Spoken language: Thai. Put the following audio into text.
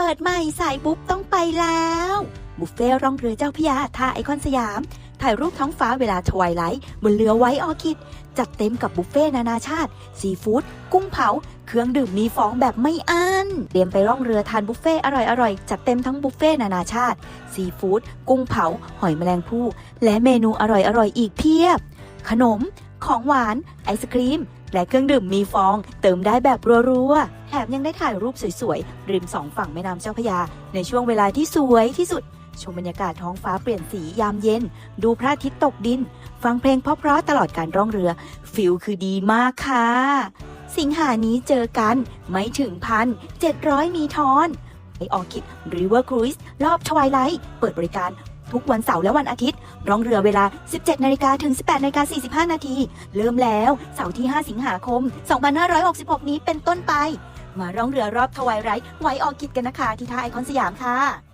เปิดใหม่สายบุ๊บต้องไปแล้ว บุฟเฟ่ร่องเรือเจ้าพยาท่าไอคอนสยาม ถ่ายรูปท้องฟ้าเวลาทวายไลท์บนเรือไว้ออคิด จัดเต็มกับบุฟเฟ่นานาชาติ ซีฟู้ดกุ้งเผา เครื่องดื่มมีฟองแบบไม่อั้นเตรียมไปร่องเรือทานบุฟเฟ่อร่อยๆ จัดเต็มทั้งบุฟเฟ่นานาชาติ ซีฟู้ดกุ้งเผา หอยแมลงภู่และเมนูอร่อยๆอีกเพียบ ขนม ของหวาน ไอศครีม และเครื่องดื่มมีฟอง เติมได้แบบรัวๆ แถมยังได้ถ่ายรูปสวยๆ ริมสองฝั่งแม่น้ำเจ้าพยา ในช่วงเวลาที่สวยที่สุด ชมบรรยากาศท้องฟ้าเปลี่ยนสียามเย็น ดูพระอาทิตย์ตกดิน ฟังเพลงเพราะๆตลอดการร่องเรือ ฟิลคือดีมากค่ะ สิงหานี้เจอกัน ไม่ถึงพันเจ็ดร้อยมีทอนไปออคิดริเวอร์ครูซรอบทวายไลท์เปิดบริการ ทุกวันเสาร์และวันอาทิตย์ร่องเรือเวลา 17นาฬิกาถึง 18นาฬิกา45นาทีเริ่มแล้วเสาร์ที่ 5 สิงหาคม 2566 นี้เป็นต้นไป มาร่องเรือรอบทวายไรท์ไว้ออกิดกันนะคะที่ท่าไอคอนสยามค่ะ